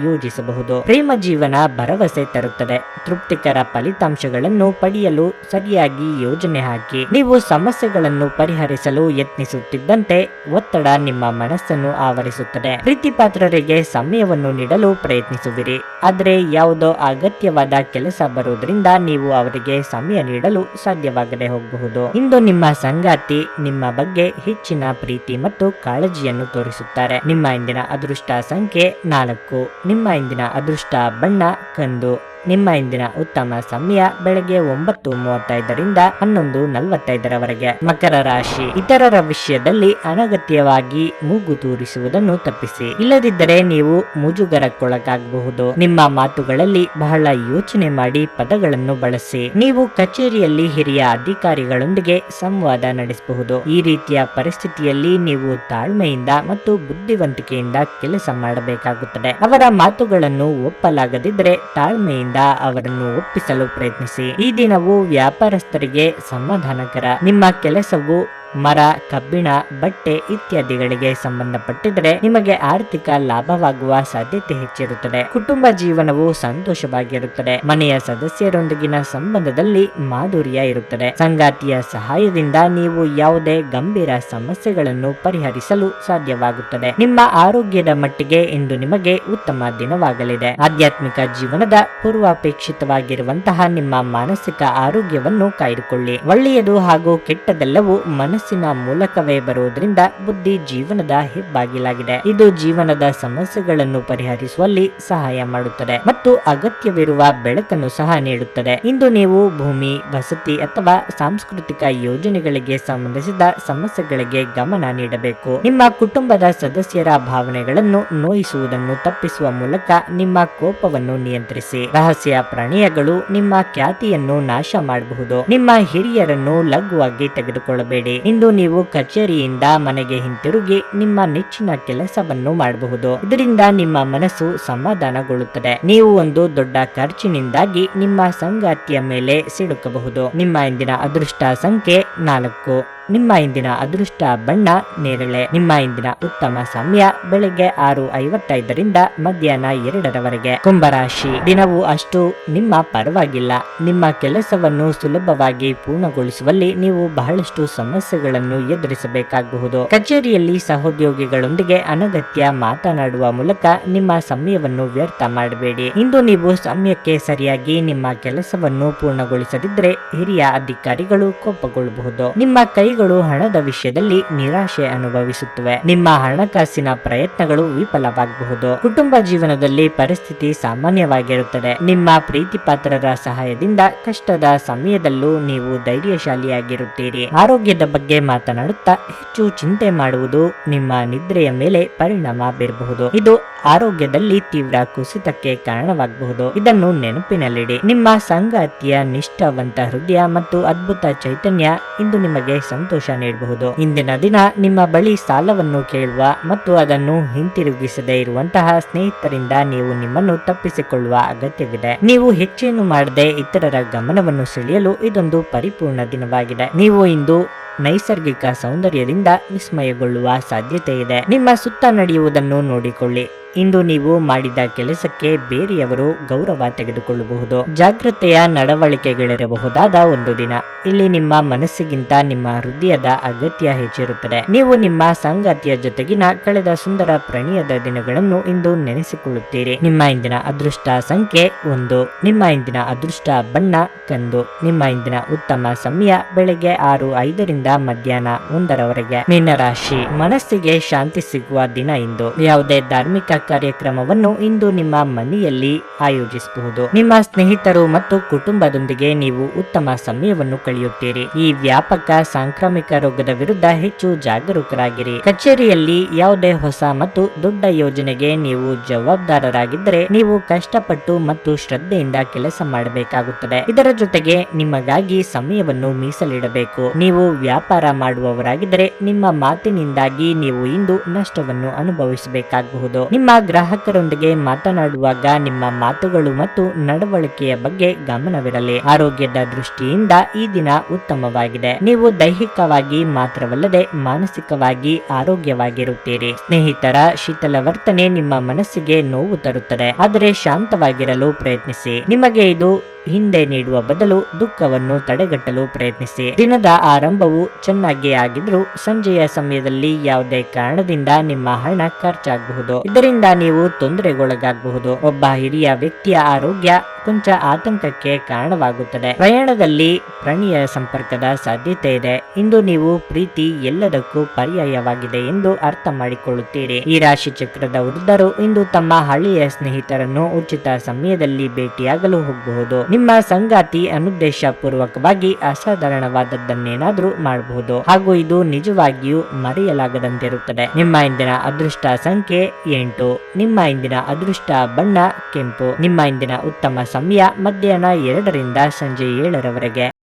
ಯೋಜಿಸಬಹುದು. ಪ್ರೇಮ ಜೀವನ ಭರವಸೆ ತರುತ್ತದೆ. ತೃಪ್ತಿಕರ ಫಲಿತಾಂಶಗಳನ್ನು ಪಡೆಯಲು ಸರಿಯಾಗಿ ಯೋಜನೆ ಹಾಕಿ. ನೀವು ಸಮಸ್ಯೆಗಳನ್ನು ಪರಿಹರಿಸಲು ಯತ್ನಿಸುತ್ತಿದ್ದಂತೆ ಒತ್ತಡ ನಿಮ್ಮ ಮನಸ್ಸನ್ನು ಆವರಿಸುತ್ತದೆ. ಪ್ರೀತಿಪಾತ್ರರಿಗೆ ಸಮಯವನ್ನು ನೀಡಲು ಪ್ರಯತ್ನಿಸುವಿರಿ. ಆದರೆ ಯಾವುದೋ ಅಗತ್ಯವಾದ ಕೆಲಸ ಬರುವುದರಿಂದ ನೀವು ಅವರಿಗೆ ಸಮಯ ನೀಡಲು ಸಾಧ್ಯವಾಗದೆ ಹೋಗಬಹುದು. ಇಂದು ನಿಮ್ಮ ಸಂಗಾತಿ ನಿಮ್ಮ ಬಗ್ಗೆ ಹೆಚ್ಚಿನ ಪ್ರೀತಿ ಮತ್ತು ಕಾಳಜಿಯನ್ನು ತೋರಿಸುತ್ತಾರೆ. ನಿಮ್ಮ ಇಂದಿನ ಅದೃಷ್ಟ ಸಂಖ್ಯೆ ನಾಲ್ಕು. ನಿಮ್ಮ ಇಂದಿನ ಅದೃಷ್ಟ ಬಣ್ಣ ಕಂದು. ನಿಮ್ಮ ಇಂದಿನ ಉತ್ತಮ ಸಮಯ ಬೆಳಗ್ಗೆ ಒಂಬತ್ತು ಮೂವತ್ತೈದರಿಂದ ಹನ್ನೊಂದು ನಲವತ್ತೈದರವರೆಗೆ. ಮಕರ ರಾಶಿ ಇತರರ ವಿಷಯದಲ್ಲಿ ಅನಗತ್ಯವಾಗಿ ಮೂಗು ತೂರಿಸುವುದನ್ನು ತಪ್ಪಿಸಿ. ಇಲ್ಲದಿದ್ದರೆ ನೀವು ಮುಜುಗರಕ್ಕೊಳಗಾಗಬಹುದು. ನಿಮ್ಮ ಮಾತುಗಳಲ್ಲಿ ಬಹಳ ಯೋಚನೆ ಮಾಡಿ ಪದಗಳನ್ನು ಬಳಸಿ. ನೀವು ಕಚೇರಿಯಲ್ಲಿ ಹಿರಿಯ ಅಧಿಕಾರಿಗಳೊಂದಿಗೆ ಸಂವಾದ ನಡೆಸಬಹುದು. ಈ ರೀತಿಯ ಪರಿಸ್ಥಿತಿಯಲ್ಲಿ ನೀವು ತಾಳ್ಮೆಯಿಂದ ಮತ್ತು ಬುದ್ಧಿವಂತಿಕೆಯಿಂದ ಕೆಲಸ ಮಾಡಬೇಕಾಗುತ್ತದೆ. ಅವರ ಮಾತುಗಳನ್ನು ಒಪ್ಪಲಾಗದಿದ್ದರೆ ತಾಳ್ಮೆಯಿಂದ ಅವರನ್ನು ಒಪ್ಪಿಸಲು ಪ್ರಯತ್ನಿಸಿ. ಈ ದಿನವು ವ್ಯಾಪಾರಸ್ಥರಿಗೆ ಸಮಾಧಾನಕರ. ನಿಮ್ಮ ಕೆಲಸವು ಮರ, ಕಬ್ಬಿಣ, ಬಟ್ಟೆ ಇತ್ಯಾದಿಗಳಿಗೆ ಸಂಬಂಧಪಟ್ಟಿದ್ರೆ ನಿಮಗೆ ಆರ್ಥಿಕ ಲಾಭವಾಗುವ ಸಾಧ್ಯತೆ ಹೆಚ್ಚಿರುತ್ತದೆ. ಕುಟುಂಬ ಜೀವನವು ಸಂತೋಷವಾಗಿರುತ್ತದೆ. ಮನೆಯ ಸದಸ್ಯರೊಂದಿಗಿನ ಸಂಬಂಧದಲ್ಲಿ ಮಾಧುರ್ಯ ಇರುತ್ತದೆ. ಸಂಗಾತಿಯ ಸಹಾಯದಿಂದ ನೀವು ಯಾವುದೇ ಗಂಭೀರ ಸಮಸ್ಯೆಗಳನ್ನು ಪರಿಹರಿಸಲು ಸಾಧ್ಯವಾಗುತ್ತದೆ. ನಿಮ್ಮ ಆರೋಗ್ಯದ ಮಟ್ಟಿಗೆ ಇಂದು ನಿಮಗೆ ಉತ್ತಮ ದಿನವಾಗಲಿದೆ. ಆಧ್ಯಾತ್ಮಿಕ ಜೀವನದ ಪೂರ್ವಾಪೇಕ್ಷಿತವಾಗಿರುವಂತಹ ನಿಮ್ಮ ಮಾನಸಿಕ ಆರೋಗ್ಯವನ್ನು ಕಾಯ್ದುಕೊಳ್ಳಿ. ಒಳ್ಳೆಯದು ಹಾಗೂ ಕೆಟ್ಟದೆಲ್ಲವೂ ಮನಸ್ಸಿನ ಮೂಲಕವೇ ಬರುವುದರಿಂದ ಬುದ್ಧಿ ಜೀವನದ ಹೆಬ್ಬಾಗಿಲಾಗಿದೆ. ಇದು ಜೀವನದ ಸಮಸ್ಯೆಗಳನ್ನು ಪರಿಹರಿಸುವಲ್ಲಿ ಸಹಾಯ ಮಾಡುತ್ತದೆ ಮತ್ತು ಅಗತ್ಯವಿರುವ ಬೆಳಕನ್ನು ಸಹ ನೀಡುತ್ತದೆ. ಇಂದು ನೀವು ಭೂಮಿ, ವಸತಿ ಅಥವಾ ಸಾಂಸ್ಕೃತಿಕ ಯೋಜನೆಗಳಿಗೆ ಸಂಬಂಧಿಸಿದ ಸಮಸ್ಯೆಗಳಿಗೆ ಗಮನ ನೀಡಬೇಕು. ನಿಮ್ಮ ಕುಟುಂಬದ ಸದಸ್ಯರ ಭಾವನೆಗಳನ್ನು ನೋಯಿಸುವುದನ್ನು ತಪ್ಪಿಸುವ ಮೂಲಕ ನಿಮ್ಮ ಕೋಪವನ್ನು ನಿಯಂತ್ರಿಸಿ. ರಹಸ್ಯ ಪ್ರಣಯಗಳು ನಿಮ್ಮ ಖ್ಯಾತಿಯನ್ನು ನಾಶ ಮಾಡಬಹುದು. ನಿಮ್ಮ ಹಿರಿಯರನ್ನು ಲಘುವಾಗಿ ತೆಗೆದುಕೊಳ್ಳಬೇಡಿ. ಇಂದು ನೀವು ಕಚೇರಿಯಿಂದ ಮನೆಗೆ ಹಿಂತಿರುಗಿ ನಿಮ್ಮ ನೆಚ್ಚಿನ ಕೆಲಸವನ್ನು ಮಾಡಬಹುದು. ಇದರಿಂದ ನಿಮ್ಮ ಮನಸ್ಸು ಸಮಾಧಾನಗೊಳ್ಳುತ್ತದೆ. ನೀವು ಒಂದು ದೊಡ್ಡ ಖರ್ಚಿನಿಂದಾಗಿ ನಿಮ್ಮ ಸಂಗಾತಿಯ ಮೇಲೆ ಸಿಡುಕಬಹುದು ನಿಮ್ಮ ಇಂದಿನ ಅದೃಷ್ಟ ಸಂಖ್ಯೆ ನಾಲ್ಕು. ನಿಮ್ಮ ಇಂದಿನ ಅದೃಷ್ಟ ಬಣ್ಣ ನೇರಳೆ. ನಿಮ್ಮ ಇಂದಿನ ಉತ್ತಮ ಸಮಯ ಬೆಳಿಗ್ಗೆ ಆರು ಐವತ್ತೈದರಿಂದ ಮಧ್ಯಾಹ್ನ ಎರಡರವರೆಗೆ. ಕುಂಭರಾಶಿ ದಿನವು ಅಷ್ಟು ನಿಮ್ಮ ಪರವಾಗಿಲ್ಲ. ನಿಮ್ಮ ಕೆಲಸವನ್ನು ಸುಲಭವಾಗಿ ಪೂರ್ಣಗೊಳಿಸುವಲ್ಲಿ ನೀವು ಬಹಳಷ್ಟು ಸಮಸ್ಯೆಗಳನ್ನು ಎದುರಿಸಬೇಕಾಗಬಹುದು. ಕಚೇರಿಯಲ್ಲಿ ಸಹೋದ್ಯೋಗಿಗಳೊಂದಿಗೆ ಅನಗತ್ಯ ಮಾತನಾಡುವ ಮೂಲಕ ನಿಮ್ಮ ಸಮಯವನ್ನು ವ್ಯರ್ಥ ಮಾಡಬೇಡಿ. ಇಂದು ನೀವು ಸಮಯಕ್ಕೆ ಸರಿಯಾಗಿ ನಿಮ್ಮ ಕೆಲಸವನ್ನು ಪೂರ್ಣಗೊಳಿಸದಿದ್ದರೆ ಹಿರಿಯ ಅಧಿಕಾರಿಗಳು ಕೋಪಗೊಳ್ಳಬಹುದು. ನಿಮ್ಮ ಕೈಗಳು ಹಣದ ವಿಷಯದಲ್ಲಿ ನಿರಾಶೆ ಅನುಭವಿಸುತ್ತವೆ. ನಿಮ್ಮ ಹಣಕಾಸಿನ ಪ್ರಯತ್ನಗಳು ವಿಫಲವಾಗಬಹುದು. ಕುಟುಂಬ ಜೀವನದಲ್ಲಿ ಪರಿಸ್ಥಿತಿ ಸಾಮಾನ್ಯವಾಗಿರುತ್ತದೆ. ನಿಮ್ಮ ಪ್ರೀತಿ ಪಾತ್ರರ ಸಹಾಯದಿಂದ ಕಷ್ಟದ ಸಮಯದಲ್ಲೂ ನೀವು ಧೈರ್ಯಶಾಲಿಯಾಗಿರುತ್ತೀರಿ. ಆರೋಗ್ಯದ ಬಗ್ಗೆ ಮಾತನಾಡುತ್ತಾ ಹೆಚ್ಚು ಚಿಂತೆ ಮಾಡುವುದು ನಿಮ್ಮ ನಿದ್ರೆಯ ಮೇಲೆ ಪರಿಣಾಮ ಬೀರಬಹುದು. ಇದು ಆರೋಗ್ಯದಲ್ಲಿ ತೀವ್ರ ಕುಸಿತಕ್ಕೆ ಕಾರಣವಾಗಬಹುದು. ಇದನ್ನು ನೆನಪಿನಲ್ಲಿಡಿ. ನಿಮ್ಮ ಸಂಗಾತಿಯ ನಿಷ್ಠಾವಂತ ಹೃದಯ ಮತ್ತು ಅದ್ಭುತ ಚೈತನ್ಯ ಇಂದು ನಿಮಗೆ ಸಂತೋಷ ಸಂತೋಷ ನೀಡಬಹುದು. ಇಂದಿನ ದಿನ ನಿಮ್ಮ ಬಳಿ ಸಾಲವನ್ನು ಕೇಳುವ ಮತ್ತು ಅದನ್ನು ಹಿಂತಿರುಗಿಸದೇ ಇರುವಂತಹ ಸ್ನೇಹಿತರಿಂದ ನೀವು ನಿಮ್ಮನ್ನು ತಪ್ಪಿಸಿಕೊಳ್ಳುವ ಅಗತ್ಯವಿದೆ. ನೀವು ಹೆಚ್ಚೇನು ಮಾಡದೆ ಇತರರ ಗಮನವನ್ನು ಸೆಳೆಯಲು ಇದೊಂದು ಪರಿಪೂರ್ಣ ದಿನವಾಗಿದೆ. ನೀವು ಇಂದು ನೈಸರ್ಗಿಕ ಸೌಂದರ್ಯದಿಂದ ವಿಸ್ಮಯಗೊಳ್ಳುವ ಸಾಧ್ಯತೆ ಇದೆ. ನಿಮ್ಮ ಸುತ್ತ ನಡೆಯುವುದನ್ನು ನೋಡಿಕೊಳ್ಳಿ. ಇಂದು ನೀವು ಮಾಡಿದ ಕೆಲಸಕ್ಕೆ ಬೇರೆಯವರು ಗೌರವ ತೆಗೆದುಕೊಳ್ಳಬಹುದು. ಜಾಗೃತೆಯ ನಡವಳಿಕೆಗಳಿರಬಹುದಾದ ಒಂದು ದಿನ. ಇಲ್ಲಿ ನಿಮ್ಮ ಮನಸ್ಸಿಗಿಂತ ನಿಮ್ಮ ಹೃದಯದ ಅಗತ್ಯ ಹೆಚ್ಚಿರುತ್ತದೆ. ನೀವು ನಿಮ್ಮ ಸಂಗಾತಿಯ ಜೊತೆಗಿನ ಕಳೆದ ಸುಂದರ ಪ್ರಣಯದ ದಿನಗಳನ್ನು ಇಂದು ನೆನೆಸಿಕೊಳ್ಳುತ್ತೀರಿ. ನಿಮ್ಮ ಇಂದಿನ ಅದೃಷ್ಟ ಸಂಖ್ಯೆ ಒಂದು. ನಿಮ್ಮ ಇಂದಿನ ಅದೃಷ್ಟ ಬಣ್ಣ ಕಂದು. ನಿಮ್ಮ ಇಂದಿನ ಉತ್ತಮ ಸಮಯ ಬೆಳಗ್ಗೆ ಆರು ಐದರಿಂದ ಮಧ್ಯಾಹ್ನ ಒಂದರವರೆಗೆ ಮೀನರಾಶಿ. ಮನಸ್ಸಿಗೆ ಶಾಂತಿ ಸಿಗುವ ದಿನ ಇಂದು. ಯಾವುದೇ ಧಾರ್ಮಿಕ ಕಾರ್ಯಕ್ರಮವನ್ನು ಇಂದು ನಿಮ್ಮ ಮನೆಯಲ್ಲಿ ಆಯೋಜಿಸಬಹುದು. ನಿಮ್ಮ ಸ್ನೇಹಿತರು ಮತ್ತು ಕುಟುಂಬದೊಂದಿಗೆ ನೀವು ಉತ್ತಮ ಸಮಯವನ್ನು ಕಳೆಯುತ್ತೀರಿ. ಈ ವ್ಯಾಪಕ ಸಾಂಕ್ರಾಮಿಕ ರೋಗದ ವಿರುದ್ಧ ಹೆಚ್ಚು ಜಾಗರೂಕರಾಗಿರಿ. ಕಚೇರಿಯಲ್ಲಿ ಯಾವುದೇ ಹೊಸ ಮತ್ತು ದೊಡ್ಡ ಯೋಜನೆಗೆ ನೀವು ಜವಾಬ್ದಾರರಾಗಿದ್ದರೆ ನೀವು ಕಷ್ಟಪಟ್ಟು ಮತ್ತು ಶ್ರದ್ಧೆಯಿಂದ ಕೆಲಸ ಮಾಡಬೇಕಾಗುತ್ತದೆ. ಇದರ ಜೊತೆಗೆ ನಿಮಗಾಗಿ ಸಮಯವನ್ನು ಮೀಸಲಿಡಬೇಕು. ನೀವು ವ್ಯಾಪಾರ ಮಾಡುವವರಾಗಿದ್ದರೆ ನಿಮ್ಮ ಮಾತಿನಿಂದಾಗಿ ನೀವು ಇಂದು ನಷ್ಟವನ್ನು ಅನುಭವಿಸಬೇಕಾಗಬಹುದು. ನಿಮ್ಮ ಗ್ರಾಹಕರೊಂದಿಗೆ ಮಾತನಾಡುವಾಗ ನಿಮ್ಮ ಮಾತುಗಳು ಮತ್ತು ನಡವಳಿಕೆಯ ಬಗ್ಗೆ ಗಮನವಿರಲಿ. ಆರೋಗ್ಯದ ದೃಷ್ಟಿಯಿಂದ ಈ ದಿನ ಉತ್ತಮವಾಗಿದೆ. ನೀವು ದೈಹಿಕವಾಗಿ ಮಾತ್ರವಲ್ಲದೆ ಮಾನಸಿಕವಾಗಿ ಆರೋಗ್ಯವಾಗಿರುತ್ತೀರಿ. ಸ್ನೇಹಿತರ ಶೀತಲ ವರ್ತನೆ ನಿಮ್ಮ ಮನಸ್ಸಿಗೆ ನೋವು ತರುತ್ತದೆ. ಆದರೆ ಶಾಂತವಾಗಿರಲು ಪ್ರಯತ್ನಿಸಿ. ನಿಮಗೆ ಇದು ಹಿಂದೆ ನೀಡುವ ಬದಲು ದುಃಖವನ್ನು ತಡೆಗಟ್ಟಲು ಪ್ರಯತ್ನಿಸಿ. ದಿನದ ಆರಂಭವು ಚೆನ್ನಾಗಿ ಆಗಿದ್ರೂ ಸಂಜೆಯ ಸಮಯದಲ್ಲಿ ಯಾವುದೇ ಕಾರಣದಿಂದ ನಿಮ್ಮ ಹಣ ಖರ್ಚಾಗಬಹುದು. ಇದರಿಂದ ನೀವು ತೊಂದರೆಗೊಳಗಾಗಬಹುದು. ಒಬ್ಬ ಹಿರಿಯ ವ್ಯಕ್ತಿಯ ಆರೋಗ್ಯ ಕೊಂಚ ಆತಂಕಕ್ಕೆ ಕಾರಣವಾಗುತ್ತದೆ. ಪ್ರಯಾಣದಲ್ಲಿ ಪ್ರಾಣಿಯ ಸಂಪರ್ಕದ ಸಾಧ್ಯತೆ ಇದೆ. ಇಂದು ನೀವು ಪ್ರೀತಿ ಎಲ್ಲದಕ್ಕೂ ಪರ್ಯಾಯವಾಗಿದೆ ಎಂದು ಅರ್ಥ ಮಾಡಿಕೊಳ್ಳುತ್ತೀರಿ. ಈ ರಾಶಿ ಚಕ್ರದ ವೃದ್ಧರು ಇಂದು ತಮ್ಮ ಹಳ್ಳಿಯ ಸ್ನೇಹಿತರನ್ನು ಉಚಿತ ಸಮಯದಲ್ಲಿ ಭೇಟಿಯಾಗಲು ಹೋಗಬಹುದು. ನಿಮ್ಮ ಸಂಗಾತಿ ಅನುದ್ದೇಶ ಪೂರ್ವಕವಾಗಿ ಅಸಾಧಾರಣವಾದದ್ದನ್ನೇನಾದ್ರೂ ಮಾಡಬಹುದು ಹಾಗೂ ಇದು ನಿಜವಾಗಿಯೂ ಮರೆಯಲಾಗದಂತಿರುತ್ತದೆ. ನಿಮ್ಮ ಇಂದಿನ ಅದೃಷ್ಟ ಸಂಖ್ಯೆ ಎಂಟು. ನಿಮ್ಮ ಇಂದಿನ ಅದೃಷ್ಟ ಬಣ್ಣ ಕೆಂಪು. ನಿಮ್ಮ ಇಂದಿನ ಉತ್ತಮ ಸಮಯ ಮಧ್ಯಾಹ್ನ ಎರಡರಿಂದ ಸಂಜೆ ಏಳರವರೆಗೆ.